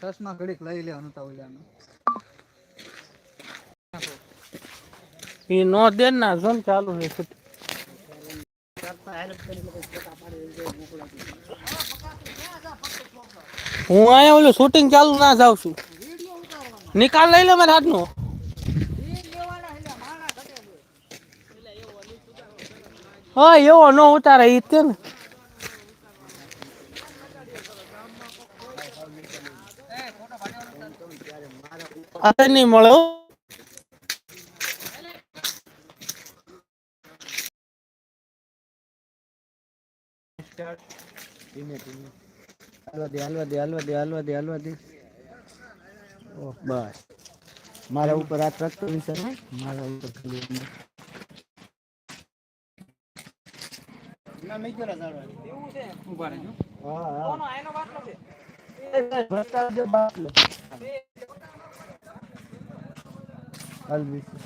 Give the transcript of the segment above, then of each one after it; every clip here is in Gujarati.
ચશ્મા ઘડીક લઈ લેવાનું તા ઓલાનું. ઈ નો દે ના જોન ચાલુ છે. હું અહીંયા ઓલું શૂટિંગ ચાલુ ના જાઉં છું. નિકાલ લઈ લે મારા હાથનો. હા, એવો ન ઉતારે ઈ તે ને. અરે નહીં મળે હાલવા દે હાલવા દે હાલવા દે હાલવા દે હાલવા દે ઓહ બસ મારા ઉપર હાથ રાખતો વિચાર મારા ઉપર ખાલી હા, હા. એ ભાઈ, હાલ વિશે.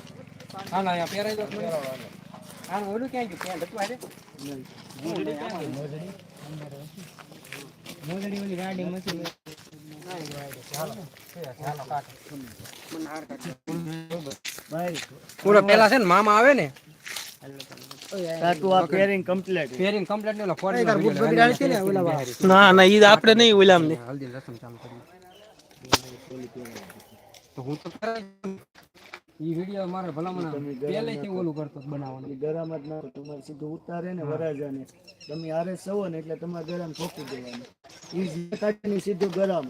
ભાઈ, પૂરો પેલા છે ને મામા આવે ને? તાતું આ pairing complete. ફેરિંગ કમ્પ્લીટ ને ઓલા ફોન ને ના ના ઈ આપણે નહીં ઓલામ ને. હલ્દી લસણ ચાલુ કરી તો હું તો ઈ વિડિયો મારે ભલામણ પહેલેથી ઓલું કરતો બનાવવાનું. ઈ ગરમ જ નાખો. તમારે સીધું ઉતારે ને વરાજાને. તમે આરે સવો ને એટલે તમારે ગરમ ફોકી દેવાનું ઈ જે કાઢીને સીધું ગરમ.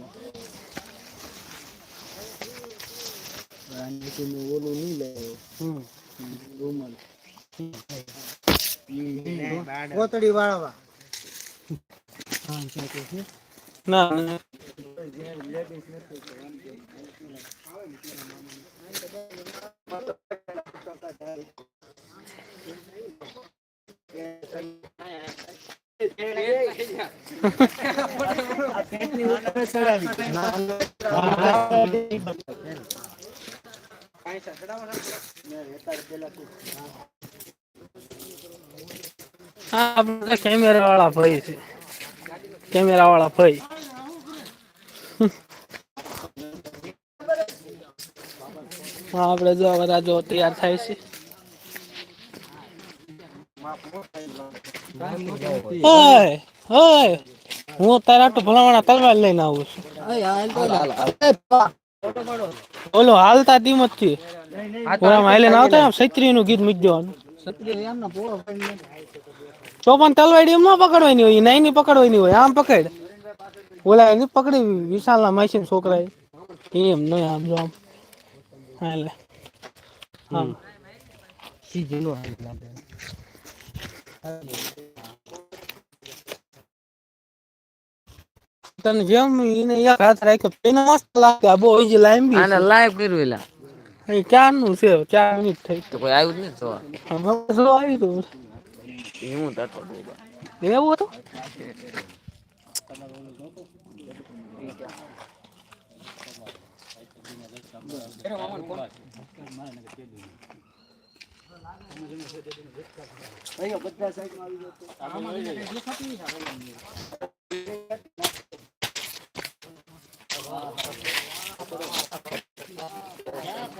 આનાથી મેં ઓલું નહીં લે. હમ. રૂમાલ. કોતડી વાળવા. ના ના. હા આપણે કેમેરા વાળા ભાઈ છે કેમેરા વાળા ભાઈ હા, આપણે જો બધા જો તૈયાર થાય છે. ઓય ઓય હું તારા તો ભલાવાના તલવાર લઈને આવું છું. ઓલો હાલતા ધીમતથી ઓલા માઇલે ના આવતા સૈત્રી નું ગીત મૂકી દેવાનું. તો પણ તલવાડી એમ ના પકડવાની હોય નાઈ ની પકડવાની હોય, આમ પકડ. ઓલા એની પકડી વિશાલ ના માસી છોકરા એમ નહીં આમ જો આમ. હા એટલે આમ લાગે તને જેમ એને યાર હાથ રાખ્યો એને મસ્ત લાગે આ બહુ લાઈમ લાંબી આને લાઈવ કર્યું એલા. એ ક્યારનું છે? ચાર મિનિટ થઈ તો કોઈ આવ્યું જ નહીં તો હવે જો આવી તો? હું તતો એવું હતું?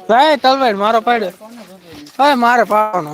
ભાઈ તલવાડ મારો પાડ્યો. હવે મારે પાડવાનો